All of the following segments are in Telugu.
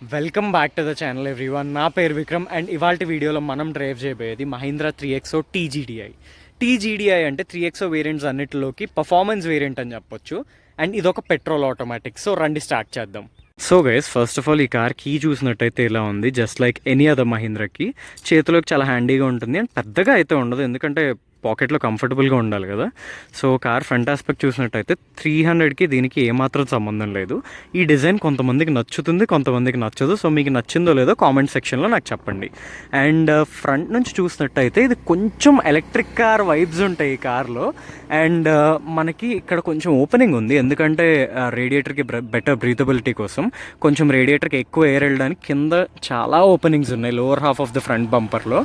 Welcome back to the channel everyone నా పేరు విక్రమ్ అండ్ ఇవాళ వీడియోలో మనం డ్రైవ్ చేయబోయేది Mahindra three XO TGDi TGDi అంటే త్రీ ఎక్సో వేరియంట్స్ అన్నిటిలోకి పర్ఫార్మెన్స్ వేరియంట్ అని చెప్పొచ్చు. అండ్ ఇదొక పెట్రోల్ ఆటోమేటిక్ సో రండి స్టార్ట్ చేద్దాం. So guys first of all ఈ కార్ కీ చూసినట్టయితే ఇలా ఉంది జస్ట్ లైక్ ఎనీ అదర్ మహీంద్రాకి. చేతిలోకి చాలా హ్యాండీగా ఉంటుంది అండ్ పెద్దగా అయితే ఉండదు ఎందుకంటే పాకెట్లో కంఫర్టబుల్గా ఉండాలి కదా. సో కార్ ఫ్రంట్ ఆస్పెక్ట్ చూసినట్టయితే త్రీ హండ్రెడ్కి దీనికి ఏమాత్రం సంబంధం లేదు. ఈ డిజైన్ కొంతమందికి నచ్చుతుంది కొంతమందికి నచ్చదు. సో మీకు నచ్చిందో లేదో కామెంట్ సెక్షన్లో నాకు చెప్పండి. అండ్ ఫ్రంట్ నుంచి చూసినట్టయితే ఇది కొంచెం ఎలక్ట్రిక్ కార్ వైబ్స్ ఉంటాయి ఈ కార్లో. అండ్ మనకి ఇక్కడ కొంచెం ఓపెనింగ్ ఉంది. ఎందుకంటే రేడియేటర్కి బెటర్ బ్రీతబిలిటీ కోసం కొంచెం రేడియేటర్కి ఎక్కువ ఎయిర్ వెళ్ళడానికి కింద చాలా ఓపెనింగ్స్ ఉన్నాయి lower half of the front బంపర్లో.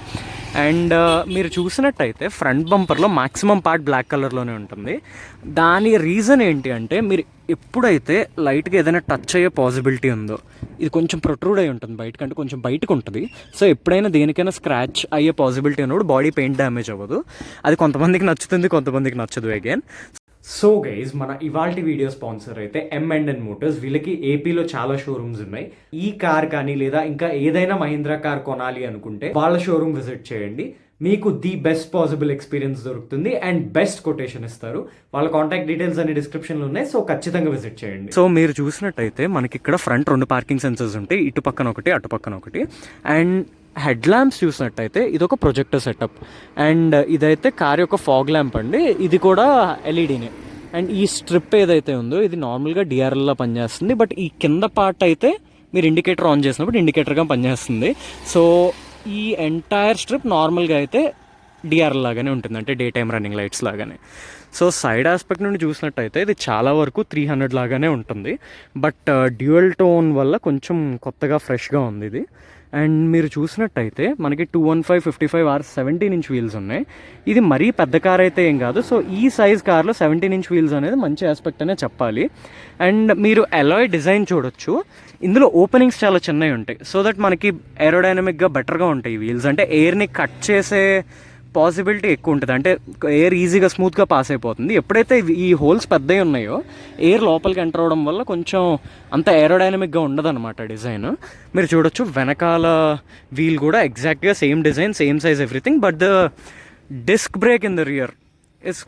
And మీరు చూసినట్టయితే ఫ్రంట్ బంపర్లో మాక్సిమం పార్ట్ బ్లాక్ కలర్లోనే ఉంటుంది. దాని రీజన్ ఏంటి అంటే మీరు ఎప్పుడైతే లైట్గా ఏదైనా టచ్ అయ్యే పాసిబిలిటీ ఉందో ఇది కొంచెం ప్రొట్రూడ్ అయి ఉంటుంది బయటకంటే కొంచెం బయటకు ఉంటుంది. సో ఎప్పుడైనా దేనికైనా స్క్రాచ్ అయ్యే పాసిబిలిటీ ఉన్నప్పుడు బాడీ పెయింట్ డ్యామేజ్ అవ్వదు. అది కొంతమందికి నచ్చుతుంది కొంతమందికి నచ్చదు అగైన్ సో గైజ్ మన ఇవాల్టి వీడియో స్పాన్సర్ అయితే ఎం అండ్ ఎన్ మోటార్స్ వీళ్ళకి ఏపీలో చాలా షోరూమ్స్ ఉన్నాయి. ఈ కార్ కానీ లేదా ఇంకా ఏదైనా మహీంద్రా కార్ కొనాలి అనుకుంటే వాళ్ళ షోరూమ్ విజిట్ చేయండి. మీకు ది బెస్ట్ పాసిబుల్ ఎక్స్పీరియన్స్ దొరుకుతుంది అండ్ బెస్ట్ కొటేషన్ ఇస్తారు. వాళ్ళ కాంటాక్ట్ డీటెయిల్స్ అన్ని డిస్క్రిప్షన్లో ఉన్నాయి సో ఖచ్చితంగా విజిట్ చేయండి. సో మీరు చూసినట్టయితే మనకి ఇక్కడ ఫ్రంట్ రెండు పార్కింగ్ సెన్సర్స్ ఉంటాయి ఇటు పక్కన ఒకటి అటు పక్కన ఒకటి. అండ్ హెడ్ ల్యాంప్స్ చూసినట్టయితే ఇది ఒక ప్రొజెక్టర్ సెటప్ అండ్ ఇదైతే కార్ యొక్క ఫాగ్ ల్యాంప్ అండి. ఇది కూడా ఎల్ఈడీనే అండ్ ఈ స్ట్రిప్ ఏదైతే ఉందో ఇది నార్మల్గా డిఆర్ఎల్లా పనిచేస్తుంది. బట్ ఈ కింద పార్ట్ అయితే మీరు ఇండికేటర్ ఆన్ చేసినప్పుడు ఇండికేటర్గా పనిచేస్తుంది. సో ఈ ఎంటైర్ స్ట్రిప్ నార్మల్గా అయితే డిఆర్ఎల్ లాగానే ఉంటుంది. అంటే డే టైమ్ రన్నింగ్ లైట్స్ లాగానే. సో సైడ్ ఆస్పెక్ట్ నుండి చూసినట్టయితే ఇది చాలా వరకు త్రీ హండ్రెడ్ లాగానే ఉంటుంది. బట్ డ్యూయల్ టోన్ వల్ల కొంచెం కొత్తగా ఫ్రెష్గా ఉంది ఇది. అండ్ మీరు చూసినట్టయితే మనకి two one five fifty five R seventeen inch wheels ఉన్నాయి. ఇది మరీ పెద్ద కార్ అయితే ఏం కాదు. సో ఈ సైజ్ కార్లో సెవెంటీన్ ఇంచ్ వీల్స్ అనేది మంచి ఆస్పెక్ట్ అనే చెప్పాలి. అండ్ మీరు అలాయ్ డిజైన్ చూడొచ్చు. ఇందులో ఓపెనింగ్స్ చాలా చిన్నవి ఉంటాయి. సో దట్ మనకి ఏరోడైనమిక్గా బెటర్గా ఉంటాయి వీల్స్. అంటే ఎయిర్ని కట్ చేసే పాసిబిలిటీ ఎక్కువ ఉంటుంది. అంటే ఎయిర్ ఈజీగా స్మూత్గా పాస్ అయిపోతుంది. ఎప్పుడైతే ఈ హోల్స్ పెద్దవి ఉన్నాయో ఎయిర్ లోపలికి ఎంటర్ అవడం వల్ల కొంచెం అంత ఏరోడైనమిక్గా ఉండదన్నమాట డిజైన్. మీరు చూడొచ్చు వెనకాల వీల్ కూడా ఎగ్జాక్ట్గా same design same size everything but the disc brake in the rear is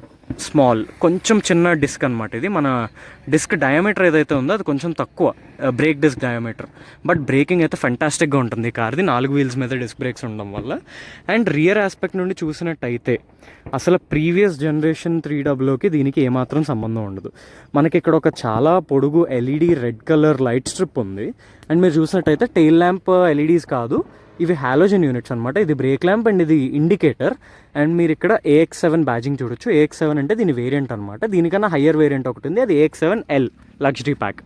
small కొంచెం చిన్న డిస్క్ అనమాట ఇది. మన డిస్క్ డయామీటర్ ఏదైతే ఉందో అది కొంచెం తక్కువ. Brake disc diameter but braking అయితే ఫెంటాస్టిక్గా ఉంటుంది ఈ కార్ది. నాలుగు వీల్స్ మీద డిస్క్ బ్రేక్స్ ఉండడం వల్ల. అండ్ రియర్ ఆస్పెక్ట్ నుండి చూసినట్టయితే అసలు ప్రీవియస్ జనరేషన్ త్రీ డబ్ల్యూకి దీనికి ఏమాత్రం సంబంధం ఉండదు. మనకి ఇక్కడ ఒక చాలా పొడుగు LED red colour light strip ఉంది. అండ్ మీరు చూసినట్టయితే టెయిల్ ల్యాంప్ ఎల్ఈడీస్ కాదు. ఇవి హాలోజన్ యూనిట్స్ అనమాట ఇది బ్రేక్ ల్యాంప్ అండ్ ఇది ఇండికేటర్ అండ్ మీరు ఇక్కడ ఏఎక్స్ సెవెన్ బ్యాజింగ్ చూడొచ్చు. ఏఎక్స్ సెవెన్ అంటే దీని వేరియంట్ అనమాట దీనికన్నా హయ్యర్ వేరియంట్ ఒకటి ఉంది. అది AX seven L luxury pack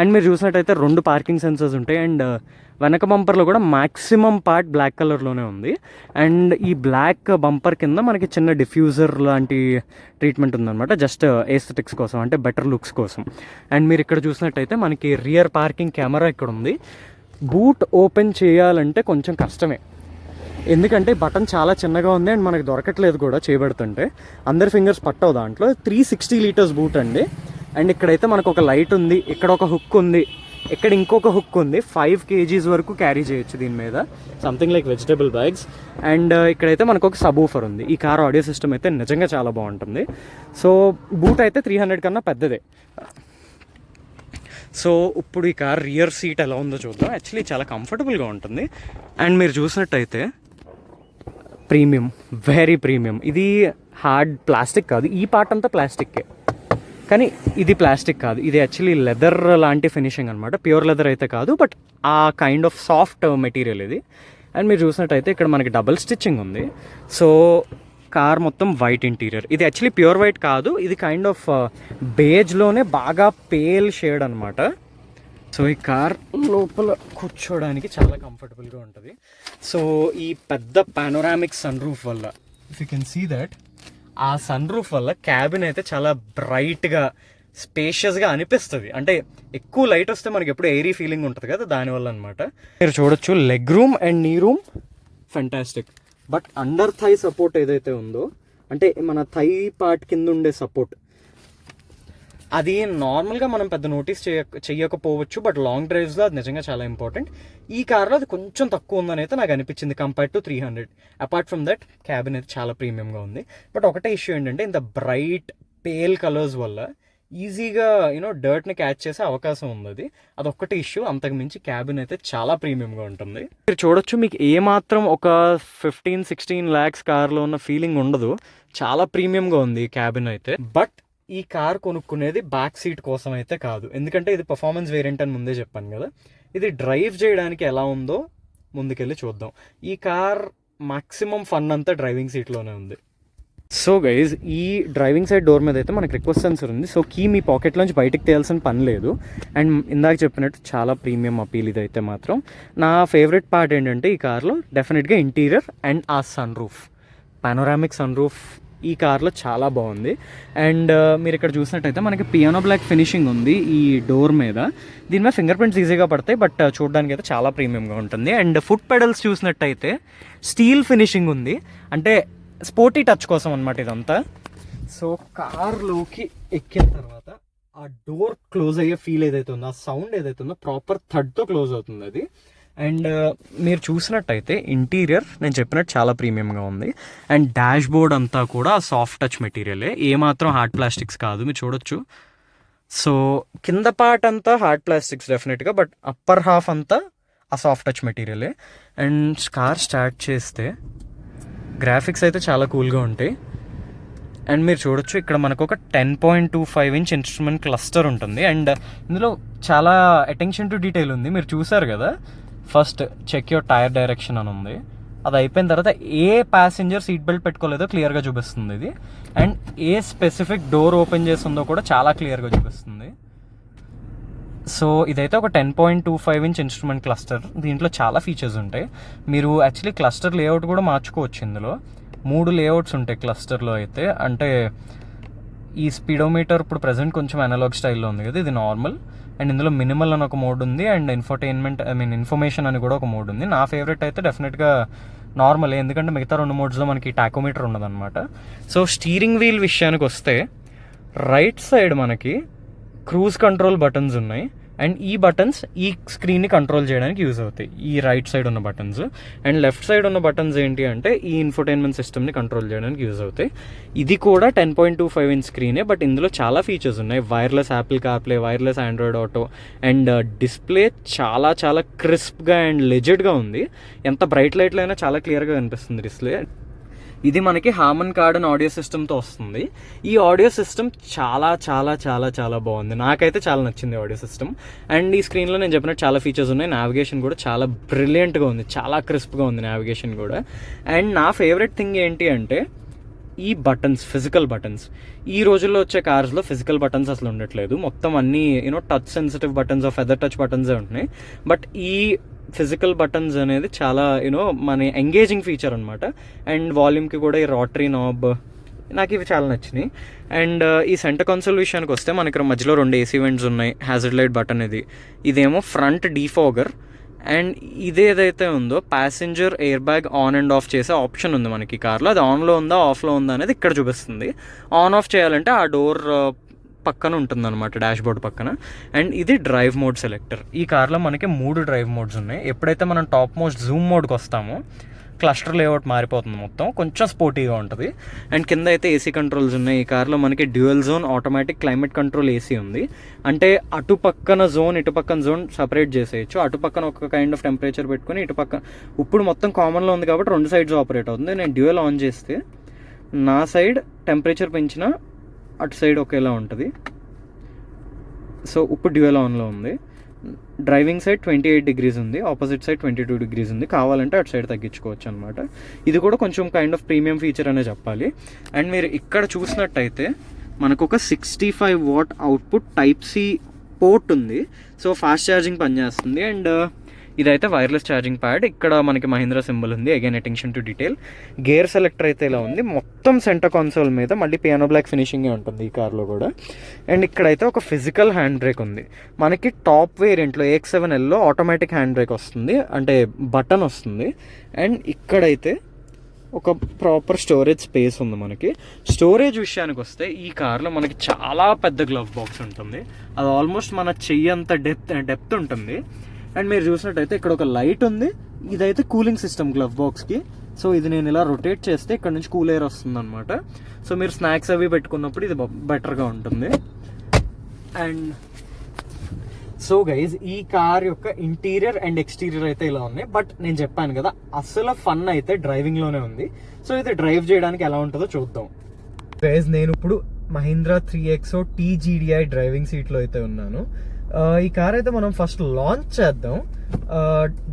and మీరు చూసినట్టయితే రెండు పార్కింగ్ సెన్సర్స్ ఉంటాయి. అండ్ uh, వెనక బంపర్లో కూడా మ్యాక్సిమం పార్ట్ బ్లాక్ కలర్లోనే ఉంది. అండ్ ఈ బ్లాక్ బంపర్ కింద మనకి చిన్న డిఫ్యూజర్ లాంటి ట్రీట్మెంట్ ఉందన్నమాట. జస్ట్ ఏస్థెటిక్స్ uh, కోసం అంటే బెటర్ లుక్స్ కోసం. అండ్ మీరు ఇక్కడ చూసినట్టయితే మనకి రియర్ పార్కింగ్ కెమెరా ఇక్కడ ఉంది. బూట్ ఓపెన్ చేయాలంటే కొంచెం కష్టమే. ఎందుకంటే బటన్ చాలా చిన్నగా ఉంది అండ్ మనకి దొరకట్లేదు కూడా చేయబడుతుంటే అందరి ఫింగర్స్ పట్టవు దాంట్లో. త్రీ సిక్స్టీ లీటర్స్ బూట్ అండి. అండ్ ఇక్కడైతే మనకు ఒక లైట్ ఉంది. ఇక్కడ ఒక హుక్ ఉంది. ఇక్కడ ఇంకొక హుక్ ఉంది. ఫైవ్ కేజీస్ వరకు క్యారీ చేయొచ్చు దీని మీద. Something like vegetable bags and uh, ఇక్కడైతే మనకు ఒక సబూఫర్ ఉంది. ఈ కార్ ఆడియో సిస్టమ్ అయితే నిజంగా చాలా బాగుంటుంది. సో బూట్ అయితే త్రీ హండ్రెడ్ కన్నా పెద్దదే. సో ఇప్పుడు ఈ కార్ రియర్ సీట్ ఎలా ఉందో చూద్దాం. యాక్చువల్లీ చాలా కంఫర్టబుల్గా ఉంటుంది. అండ్ మీరు చూసినట్టయితే ప్రీమియం వెరీ ప్రీమియం. ఇది హార్డ్ ప్లాస్టిక్ కాదు. ఈ పార్ట్ అంతా ప్లాస్టిక్కే కానీ ఇది ప్లాస్టిక్ కాదు. ఇది యాక్చువల్లీ లెదర్ లాంటి ఫినిషింగ్ అనమాట ప్యూర్ లెదర్ అయితే కాదు బట్ ఆ కైండ్ ఆఫ్ సాఫ్ట్ మెటీరియల్ ఇది. అండ్ మీరు చూసినట్టయితే ఇక్కడ మనకి డబుల్ స్టిచ్చింగ్ ఉంది. సో కార్ మొత్తం వైట్ ఇంటీరియర్. ఇది యాక్చువల్లీ ప్యూర్ వైట్ కాదు ఇది కైండ్ ఆఫ్ బేజ్లోనే బాగా పేల్ షేడ్ అనమాట సో ఈ కార్ లోపల కూర్చోడానికి చాలా కంఫర్టబుల్గా ఉంటుంది. సో ఈ పెద్ద పానోరామిక్ సన్ రూఫ్ వల్ల if you can see that ఆ సన్ రూఫ్ వల్ల క్యాబిన్ అయితే చాలా బ్రైట్గా స్పేషియస్గా అనిపిస్తుంది. అంటే ఎక్కువ లైట్ వస్తే మనకి ఎప్పుడు ఎయిరీ ఫీలింగ్ ఉంటుంది కదా దానివల్ల అనమాట మీరు చూడొచ్చు leg room and knee room fantastic but under thigh support ఏదైతే ఉందో అంటే మన థై పార్ట్ కింద ఉండే సపోర్ట్ అది నార్మల్గా మనం పెద్ద నోటీస్ చేయ చేయకపోవచ్చు బట్ లాంగ్ డ్రైవ్స్లో అది నిజంగా చాలా ఇంపార్టెంట్ ఈ కార్లో అది కొంచెం తక్కువ ఉందని అయితే నాకు అనిపించింది compare to three hundred apart from that cabin అయితే చాలా ప్రీమియంగా ఉంది. బట్ ఒకటే ఇష్యూ ఏంటంటే ఇంత బ్రైట్ పేల్ కలర్స్ వల్ల ఈజీగా యూనో డర్ట్ని క్యాచ్ చేసే అవకాశం ఉంది అది అదొక్కటి ఇష్యూ అంతకు మించి క్యాబిన్ అయితే చాలా ప్రీమియంగా ఉంటుంది. మీరు చూడొచ్చు మీకు ఏ మాత్రం ఒక ఫిఫ్టీన్ సిక్స్టీన్ ల్యాక్స్ కార్లో ఉన్న ఫీలింగ్ ఉండదు. చాలా ప్రీమియంగా ఉంది క్యాబిన్ అయితే. బట్ ఈ కార్ కొనుక్కునేది బ్యాక్ సీట్ కోసం అయితే కాదు. ఎందుకంటే ఇది పర్ఫార్మెన్స్ వేరియంట్ అని ముందే చెప్పాను కదా. ఇది డ్రైవ్ చేయడానికి ఎలా ఉందో ముందుకెళ్ళి చూద్దాం. ఈ కార్ మాక్సిమం ఫన్ అంతా డ్రైవింగ్ సీట్లోనే ఉంది. సో గైజ్ ఈ డ్రైవింగ్ సైడ్ డోర్ మీద అయితే మనకి రిక్వెస్ట్ సెన్సర్ ఉంది. సో కీ మీ పాకెట్లోంచి బయటకు తేయాల్సిన పని లేదు. అండ్ ఇందాక చెప్పినట్టు చాలా ప్రీమియం అపీల్ ఇదైతే మాత్రం. నా ఫేవరెట్ పార్ట్ ఏంటంటే ఈ కార్లో డెఫినెట్గా ఇంటీరియర్ అండ్ ఆ sun roof panoramic sun roof ఈ కార్లో చాలా బాగుంది. అండ్ uh, మీరు ఇక్కడ చూసినట్టయితే మనకి పియానో బ్లాక్ ఫినిషింగ్ ఉంది ఈ డోర్ మీద. దీని మీద ఫింగర్ ప్రింట్స్ ఈజీగా పడతాయి బట్ uh, చూడడానికి అయితే చాలా ప్రీమియంగా ఉంటుంది. అండ్ ఫుట్ పెడల్స్ చూసినట్టయితే స్టీల్ ఫినిషింగ్ ఉంది. అంటే స్పోర్టీ టచ్ కోసం అనమాట ఇదంతా. సో కార్లోకి ఎక్కిన తర్వాత ఆ డోర్ క్లోజ్ అయ్యే ఫీల్ ఏదైతే ఉందో ఆ సౌండ్ ఏదైతే ఉందో ప్రాపర్ థర్డ్తో క్లోజ్ అవుతుంది అది. అండ్ మీరు చూసినట్టయితే ఇంటీరియర్ నేను చెప్పినట్టు చాలా ప్రీమియంగా ఉంది. అండ్ డాష్ బోర్డ్ అంతా కూడా సాఫ్ట్ టచ్ మెటీరియలే. ఏమాత్రం హార్డ్ ప్లాస్టిక్స్ కాదు మీరు చూడొచ్చు. సో కింద పార్ట్ అంతా హార్డ్ ప్లాస్టిక్స్ డెఫినెట్గా బట్ అప్పర్ హాఫ్ అంతా ఆ సాఫ్ట్ టచ్ మెటీరియలే. అండ్ కార్ స్టార్ట్ చేస్తే గ్రాఫిక్స్ అయితే చాలా కూల్గా ఉంటాయి. అండ్ మీరు చూడొచ్చు ఇక్కడ మనకు ఒక ten point two five inch instrument cluster ఉంటుంది. అండ్ ఇందులో చాలా అటెన్షన్ టు డీటెయిల్ ఉంది. మీరు చూసారు కదా? First check your tyre direction అని ఉంది. అది అయిపోయిన తర్వాత ఏ ప్యాసింజర్ సీట్ బెల్ట్ పెట్టుకోలేదో క్లియర్గా చూపిస్తుంది ఇది. అండ్ ఏ స్పెసిఫిక్ డోర్ ఓపెన్ చేస్తుందో కూడా చాలా క్లియర్గా చూపిస్తుంది. సో ఇదైతే ఒక ten point two five inch instrument cluster. దీంట్లో చాలా ఫీచర్స్ ఉంటాయి. మీరు యాక్చువల్లీ క్లస్టర్ లేఅవుట్ కూడా మార్చుకోవచ్చు ఇందులో. మూడు లేఅవుట్స్ ఉంటాయి క్లస్టర్లో అయితే. అంటే ఈ స్పీడోమీటర్ ఇప్పుడు ప్రజెంట్ కొంచెం అనలాగ్ స్టైల్లో ఉంది కదా ఇది నార్మల్. అండ్ ఇందులో మినిమల్ అని ఒక మోడ్ ఉంది. And infotainment I mean information అని కూడా ఒక మోడ్ ఉంది. నా ఫేవరెట్ అయితే డెఫినెట్గా నార్మల్. ఎందుకంటే మిగతా రెండు మోడ్స్లో మనకి టాకోమీటర్ ఉండదన్నమాట సో స్టీరింగ్ వీల్ విషయానికి వస్తే రైట్ సైడ్ మనకి క్రూజ్ కంట్రోల్ బటన్స్ ఉన్నాయి. అండ్ ఈ బటన్స్ ఈ స్క్రీన్ని కంట్రోల్ చేయడానికి యూజ్ అవుతాయి. ఈ రైట్ సైడ్ ఉన్న బటన్స్ అండ్ లెఫ్ట్ సైడ్ ఉన్న బటన్స్ ఏంటి అంటే ఈ ఇన్ఫోటైన్మెంట్ సిస్టమ్ని కంట్రోల్ చేయడానికి యూజ్ అవుతాయి. ఇది కూడా ten point two five inch స్క్రీనే but ఇందులో చాలా ఫీచర్స్ ఉన్నాయి. Wireless Apple CarPlay wireless Android Auto and uh, display చాలా చాలా క్రిస్ప్గా అండ్ లెజెడ్గా ఉంది. ఎంత బ్రైట్ లైట్లో అయినా చాలా క్లియర్గా కనిపిస్తుంది డిస్ప్లే. ఇది మనకి హామన్ కార్డన్ ఆడియో సిస్టమ్తో వస్తుంది. ఈ ఆడియో సిస్టమ్ చాలా చాలా చాలా చాలా బాగుంది. నాకైతే చాలా నచ్చింది ఆడియో సిస్టమ్ అండ్ ఈ స్క్రీన్లో నేను చెప్పినట్టు చాలా ఫీచర్స్ ఉన్నాయి. నావిగేషన్ కూడా చాలా బ్రిలియంట్గా ఉంది. చాలా క్రిస్ప్గా ఉంది నావిగేషన్ కూడా. అండ్ నా ఫేవరెట్ థింగ్ ఏంటి అంటే ఈ బటన్స్ ఫిజికల్ బటన్స్ ఈ రోజుల్లో వచ్చే కార్స్లో ఫిజికల్ బటన్స్ అసలు ఉండట్లేదు. మొత్తం అన్నీ you know touch sensitive buttons feather touch బటన్సే ఉంటున్నాయి. బట్ ఈ ఫిజికల్ బటన్స్ అనేది చాలా యూనో మన ఎంగేజింగ్ ఫీచర్ అనమాట అండ్ వాల్యూమ్కి కూడా ఈ రాటరీ నాబ్ నాకు ఇవి చాలా నచ్చినాయి. అండ్ ఈ సెంటర్ కన్సోల్ విషయానికి వస్తే మనకి ఇక్కడ మధ్యలో రెండు ఏసీ వెంట్స్ ఉన్నాయి. హ్యాజర్డ్ లైట్ బటన్ ఇది. ఇదేమో ఫ్రంట్ డీఫోగర్ అండ్ ఇది ఏదైతే ఉందో passenger air bag on and off చేసే ఆప్షన్ ఉంది మనకి కార్లో. అది ఆన్లో ఉందా ఆఫ్లో ఉందా అనేది ఇక్కడ చూపిస్తుంది. ఆన్ ఆఫ్ చేయాలంటే ఆ డోర్ పక్కన ఉంటుందన్నమాట డాష్ బోర్డ్ పక్కన. అండ్ ఇది డ్రైవ్ మోడ్ సెలెక్టర్ ఈ కార్లో మనకి మూడు డ్రైవ్ మోడ్స్ ఉన్నాయి. ఎప్పుడైతే మనం టాప్ మోస్ట్ జూమ్ మోడ్కి వస్తామో క్లస్టర్ లేఅవుట్ మారిపోతుంది మొత్తం. కొంచెం స్పోర్టీగా ఉంటుంది. అండ్ కింద అయితే ఏసీ కంట్రోల్స్ ఉన్నాయి. ఈ కార్లో మనకి dual zone automatic climate control AC ఉంది. అంటే అటు పక్కన జోన్ ఇటు పక్కన జోన్ సపరేట్ చేసేయచ్చు. అటు పక్కన ఒక కైండ్ ఆఫ్ టెంపరేచర్ పెట్టుకుని ఇటు పక్కన ఇప్పుడు మొత్తం కామన్లో ఉంది కాబట్టి రెండు సైడ్స్ ఆపరేట్ అవుతుంది. నేను డ్యూయల్ ఆన్ చేస్తే నా సైడ్ టెంపరేచర్ పెంచిన అటు సైడ్ ఒకేలా ఉంటుంది. సో ఇప్పుడు డ్యూయల్ ఆన్లో ఉంది. Driving side twenty eight degrees ఉంది opposite side twenty two degrees ఉంది. కావాలంటే అటు సైడ్ తగ్గించుకోవచ్చు అనమాట ఇది కూడా కొంచెం కైండ్ ఆఫ్ ప్రీమియం ఫీచర్ అనే చెప్పాలి. అండ్ మీరు ఇక్కడ చూసినట్టయితే మనకు ఒక sixty five watt output type C port ఉంది. సో ఫాస్ట్ ఛార్జింగ్ పనిచేస్తుంది. అండ్ ఇదైతే వైర్లెస్ ఛార్జింగ్ ప్యాడ్ ఇక్కడ మనకి మహీంద్రా సింబల్ ఉంది. Again attention to detail gear selector అయితే ఇలా ఉంది. మొత్తం సెంటర్ కాన్సోల్ మీద మళ్ళీ పియానో బ్లాక్ ఫినిషింగే ఉంటుంది ఈ కార్లో కూడా. అండ్ ఇక్కడైతే ఒక ఫిజికల్ హ్యాండ్ బ్రేక్ ఉంది. మనకి top వేరియంట్లో X seven L automatic hand brake వస్తుంది. అంటే బటన్ వస్తుంది. అండ్ ఇక్కడైతే ఒక ప్రాపర్ స్టోరేజ్ స్పేస్ ఉంది మనకి. స్టోరేజ్ విషయానికి వస్తే ఈ కార్లో మనకి చాలా పెద్ద గ్లవ్ బాక్స్ ఉంటుంది. అది ఆల్మోస్ట్ మన చెయ్యి అంత డెప్త్ డెప్త్ ఉంటుంది. అండ్ మీరు చూసినట్టయితే ఇక్కడ ఒక లైట్ ఉంది. ఇదైతే కూలింగ్ సిస్టమ్ గ్లవ్ బాక్స్కి సో ఇది నేను ఇలా రొటేట్ చేస్తే ఇక్కడ నుంచి కూల్ ఎయిర్ వస్తుంది అనమాట సో మీరు స్నాక్స్ అవి పెట్టుకున్నప్పుడు ఇది బెటర్గా ఉంటుంది. అండ్ సో గైజ్ ఈ కార్ యొక్క ఇంటీరియర్ అండ్ ఎక్స్టీరియర్ అయితే ఇలా ఉన్నాయి. బట్ నేను చెప్పాను కదా అసలు ఫన్ అయితే డ్రైవింగ్లోనే ఉంది. సో ఇది డ్రైవ్ చేయడానికి ఎలా ఉంటుందో చూద్దాం. గైజ్ నేను ఇప్పుడు Mahindra three XO TGDI driving సీట్లో అయితే ఉన్నాను. ఈ కార్ అయితే మనం ఫస్ట్ లాంచ్ చేద్దాం.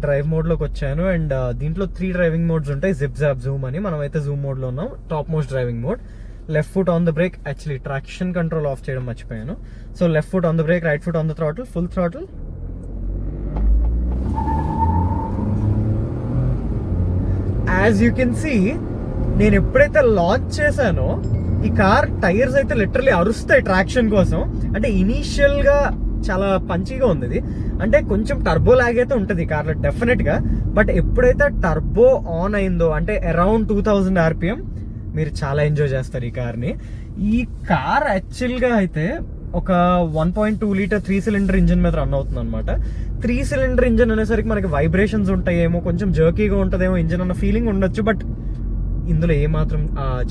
డ్రైవ్ మోడ్లోకి వచ్చాను అండ్ దీంట్లో త్రీ డ్రైవింగ్ మోడ్స్ ఉంటాయి. జిప్ జాప్ జూమ్ అని మనం అయితే జూమ్ మోడ్లో ఉన్నాం. Top most driving mode left foot on the brake actually traction control off చేయడం మర్చిపోయాను. So left foot on the brake right foot on the throttle full throttle as you can see నేను ఎప్పుడైతే లాంచ్ చేశానో ఈ కార్ టైర్స్ అయితే లిటరలీ అరుస్తాయి ట్రాక్షన్ కోసం. అంటే ఇనీషియల్గా చాలా పంచిగా ఉంది ఇది. అంటే కొంచెం టర్బో లాగ్ అయితే ఉంటుంది ఈ కార్లో డెఫినెట్గా బట్ ఎప్పుడైతే టర్బో ఆన్ అయిందో అంటే అరౌండ్ టూ థౌజండ్ ఆర్పిఎం మీరు చాలా ఎంజాయ్ చేస్తారు ఈ కార్ని. ఈ కార్ యాక్చువల్గా అయితే ఒక one point two litre three cylinder engine మీద రన్ అవుతుంది అనమాట త్రీ సిలిండర్ ఇంజిన్ అనేసరికి మనకి వైబ్రేషన్స్ ఉంటాయేమో కొంచెం జర్కీగా ఉంటుందేమో ఇంజిన్ అన్న ఫీలింగ్ ఉండొచ్చు బట్ ఇందులో ఏమాత్రం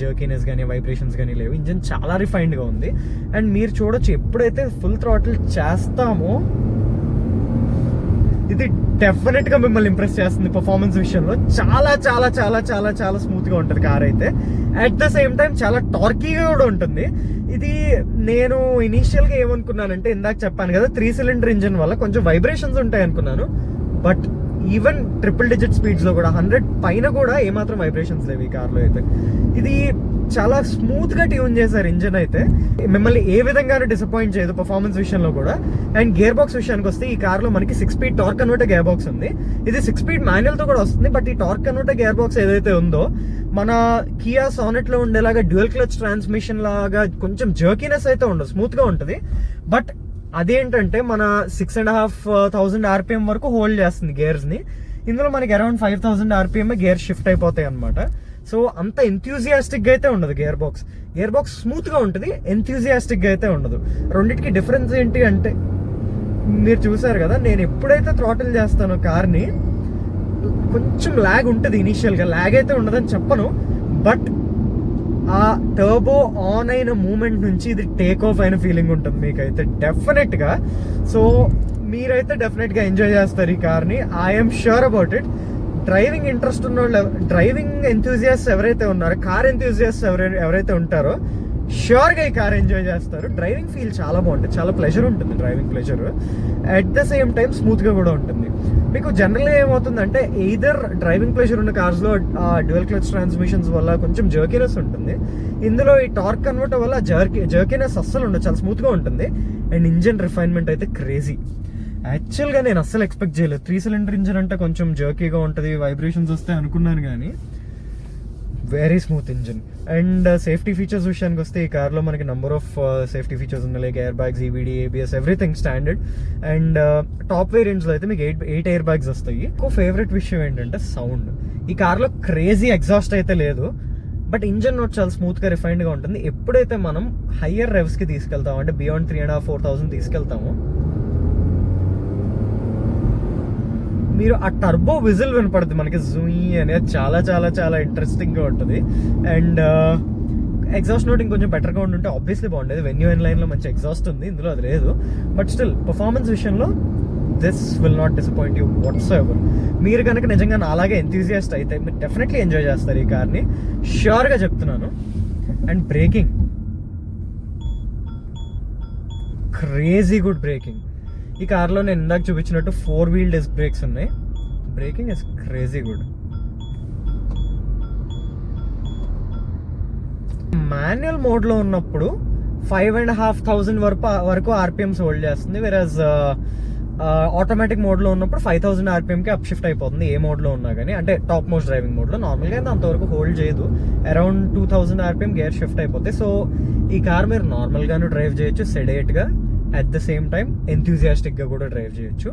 జర్కీనెస్ కానీ వైబ్రేషన్స్ కానీ లేవు. ఇంజిన్ చాలా రిఫైన్డ్గా ఉంది. అండ్ మీరు చూడొచ్చు ఎప్పుడైతే ఫుల్ థ్రాటిల్ చేస్తామో ఇది డెఫినెట్గా మిమ్మల్ని ఇంప్రెస్ చేస్తుంది పర్ఫార్మెన్స్ విషయంలో. చాలా చాలా చాలా చాలా చాలా స్మూత్గా ఉంటుంది కార్ అయితే. అట్ ద సేమ్ టైం చాలా టార్కీగా కూడా ఉంటుంది. ఇది నేను ఇనీషియల్గా ఏమనుకున్నానంటే ఇందాక చెప్పాను కదా త్రీ సిలిండర్ ఇంజిన్ వల్ల కొంచెం వైబ్రేషన్స్ ఉంటాయి అనుకున్నాను బట్ ఈవెన్ ట్రిపుల్ డిజిట్ స్పీడ్స్లో కూడా హండ్రెడ్ పైన కూడా ఏమాత్రం వైబ్రేషన్స్ లేవు ఈ కార్లో అయితే. ఇది చాలా స్మూత్గా ట్యూన్ చేశారు ఇంజిన్ అయితే. మిమ్మల్ని ఏ విధంగానూ డిసప్పాయింట్ చేయదు పర్ఫార్మెన్స్ విషయంలో కూడా. అండ్ గేర్ బాక్స్ విషయానికి వస్తే ఈ కార్లో మనకి six speed torque converter gear box ఉంది. ఇది సిక్స్ స్పీడ్ మాన్యువల్తో కూడా వస్తుంది బట్ ఈ టార్క్ కన్వర్టర్ గేర్ బాక్స్ ఏదైతే ఉందో మన కియా సానెట్లో ఉండేలాగా డ్యూయల్ క్లచ్ ట్రాన్స్మిషన్ లాగా కొంచెం జర్కీనెస్ అయితే ఉండదు స్మూత్గా ఉంటుంది. బట్ అదేంటంటే మన six and half thousand RPM వరకు హోల్డ్ చేస్తుంది గేర్స్ని. ఇందులో మనకి around five thousand RPM gear shift అయిపోతాయి అనమాట సో అంత ఎంథ్యూజియాస్టిక్గా అయితే ఉండదు గేర్ బాక్స్ గేర్ బాక్స్ స్మూత్గా ఉంటుంది ఎంథ్యూజియాస్టిక్గా అయితే ఉండదు. రెండింటికి డిఫరెన్స్ ఏంటి అంటే మీరు చూసారు కదా నేను ఎప్పుడైతే థ్రాటిల్ చేస్తానో కార్ని కొంచెం ల్యాగ్ ఉంటుంది ఇనీషియల్గా ల్యాగ్ అయితే ఉండదని చెప్పను బట్ ఆ టర్బో ఆన్ అయిన మూమెంట్ నుంచి ఇది టేక్ ఆఫ్ అయిన ఫీలింగ్ ఉంటుంది మీకైతే డెఫినెట్గా సో మీరైతే డెఫినెట్గా ఎంజాయ్ చేస్తారు ఈ కార్ని I'm sure about it driving interest ఉన్న వాళ్ళు డ్రైవింగ్ ఎంతూజియాస్ ఎవరైతే ఉన్నారో కార్ ఎంతూజియాస్ ఎవరైతే ఉంటారో షూర్గా ఈ కార్ ఎంజాయ్ చేస్తారు. డ్రైవింగ్ ఫీల్ చాలా బాగుంటుంది. చాలా ప్లెజర్ ఉంటుంది driving pleasure at the same time స్మూత్గా కూడా ఉంటుంది. మీకు జనరల్గా ఏమవుతుందంటే ఎయిదర్ డ్రైవింగ్ ప్లెజర్ ఉన్న కార్స్లో డ్యూయల్ డ్యువల్ క్లచ్ ట్రాన్స్మిషన్స్ వల్ల కొంచెం జర్కీనెస్ ఉంటుంది. ఇందులో ఈ టార్క్ కన్వర్టర్ వల్ల జర్కీ జర్కీనెస్ అస్సలు ఉండదు. చాలా స్మూత్గా ఉంటుంది. అండ్ ఇంజన్ రిఫైన్మెంట్ అయితే క్రేజీ యాక్చువల్గా నేను అస్సలు ఎక్స్పెక్ట్ చేయలేదు. త్రీ సిలిండర్ ఇంజన్ అంటే కొంచెం జర్కీగా ఉంటుంది. వైబ్రేషన్స్ వస్తాయి అనుకున్నాను కానీ very smooth engine and safety features విషయానికి వస్తే ఈ కార్లో మనకి నంబర్ ఆఫ్ సేఫ్టీ ఫీచర్స్ ఉన్నాయి. Like air bags EBD ABS everything standard and top వేరియంట్స్లో అయితే మీకు ఎయిట్ ఎయిట్ ఎయిర్ బ్యాగ్స్ వస్తాయి. ఎక్కువ ఫేవరెట్ విషయం ఏంటంటే సౌండ్ ఈ కార్లో క్రేజీ ఎగ్జాస్ట్ అయితే లేదు. బట్ ఇంజన్ నోట్ చాలా స్మూత్గా రిఫైన్డ్గా ఉంటుంది. ఎప్పుడైతే మనం హయ్యర్ రెవ్స్కి తీసుకెళ్తాం అంటే beyond three and half four thousand తీసుకెళ్తామో మీరు ఆ టర్బో విజిల్ వినపడుతుంది. మనకి జూయి అనేది చాలా చాలా చాలా ఇంట్రెస్టింగ్గా ఉంటుంది. అండ్ ఎగ్జాస్ట్ నోట్ ఇంకొంచెం బెటర్గా ఉంటుంటే ఆబ్వియస్లీ బాగుండేది. వెన్యూ అండ్ లైన్లో మంచి ఎగ్జాస్ట్ ఉంది. ఇందులో అది లేదు. బట్ స్టిల్ పర్ఫార్మెన్స్ విషయంలో this will not disappoint you whatsoever మీరు కనుక నిజంగా నా అలాగే ఎంతూజియాస్ట్ అయితే మీరు డెఫినెట్లీ ఎంజాయ్ చేస్తారు ఈ కార్ని ష్యూర్గా చెప్తున్నాను. And braking crazy good braking ఈ కార్లో నేను ఇందాక చూపించినట్టు ఫోర్ వీల్ డిస్క్ బ్రేక్స్ ఉన్నాయి. Braking is crazy good manual మోడ్లో ఉన్నప్పుడు ఫైవ్ అండ్ హాఫ్ థౌజండ్ వరకు వరకు ఆర్పిఎమ్స్ హోల్డ్ చేస్తుంది. వెరాజ్ ఆటోమేటిక్ మోడ్లో ఉన్నప్పుడు ఫైవ్ థౌసండ్ ఆర్పిఎంకి అప్ షిఫ్ట్ అయిపోతుంది ఏ మోడ్లో ఉన్నా కానీ అంటే టాప్ మోస్ట్ డ్రైవింగ్ మోడ్లో నార్మల్గా అయితే అంతవరకు హోల్డ్ చేయదు. Around two thousand RPM gear shift అయిపోతాయి. సో ఈ కార్ మీరు నార్మల్గాను డ్రైవ్ చేయొచ్చు సెడేట్గా అట్ ద సేమ్ టైం ఎంతూజియాస్టిక్గా కూడా డ్రైవ్ చేయొచ్చు.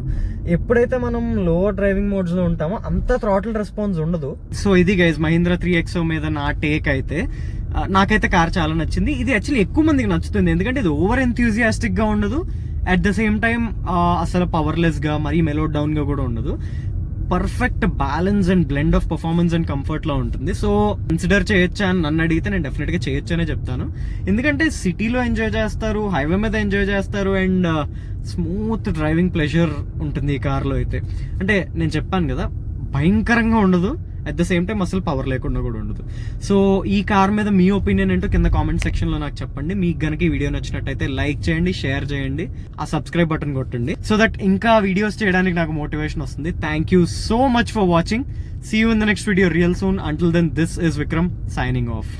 ఎప్పుడైతే మనం లోవర్ డ్రైవింగ్ మోడ్స్లో ఉంటామో అంత థ్రాటిల్ రెస్పాన్స్ ఉండదు. సో ఇది గైజ్ మహీంద్రా త్రీ ఎక్సో మీద నా టేక్ అయితే నాకైతే కార్ చాలా నచ్చింది. ఇది యాక్చువల్లీ ఎక్కువ మందికి నచ్చుతుంది. ఎందుకంటే ఇది ఓవర్ ఎంతూజియాస్టిక్గా ఉండదు. అట్ ద సేమ్ టైం అసలు పవర్లెస్గా మరీ మెలో డౌన్గా కూడా ఉండదు. Perfect balance and blend of performance and కంఫర్ట్లో ఉంటుంది. సో కన్సిడర్ చేయొచ్చా అని నన్ను అడిగితే నేను డెఫినెట్గా చేయొచ్చు అనే చెప్తాను. ఎందుకంటే సిటీలో ఎంజాయ్ చేస్తారు హైవే మీద ఎంజాయ్ చేస్తారు అండ్ స్మూత్ డ్రైవింగ్ ప్లెజర్ ఉంటుంది ఈ కార్లో అయితే. అంటే నేను చెప్పాను కదా భయంకరంగా ఉండదు. అట్ ద సేమ్ టైం అసలు పవర్ లేకుండా కూడా ఉండదు. సో ఈ కార్ మీద మీ ఒపీనియన్ ఏంటో కింద కామెంట్ సెక్షన్లో నాకు చెప్పండి. మీకు గనక ఈ వీడియో నచ్చినట్టయితే లైక్ చేయండి షేర్ చేయండి ఆ సబ్స్క్రైబ్ బటన్ కొట్టండి. సో దట్ ఇంకా వీడియోస్ చేయడానికి నాకు మోటివేషన్ వస్తుంది. Thank you so much for watching see you in the next video real soon until then this is Vikram signing off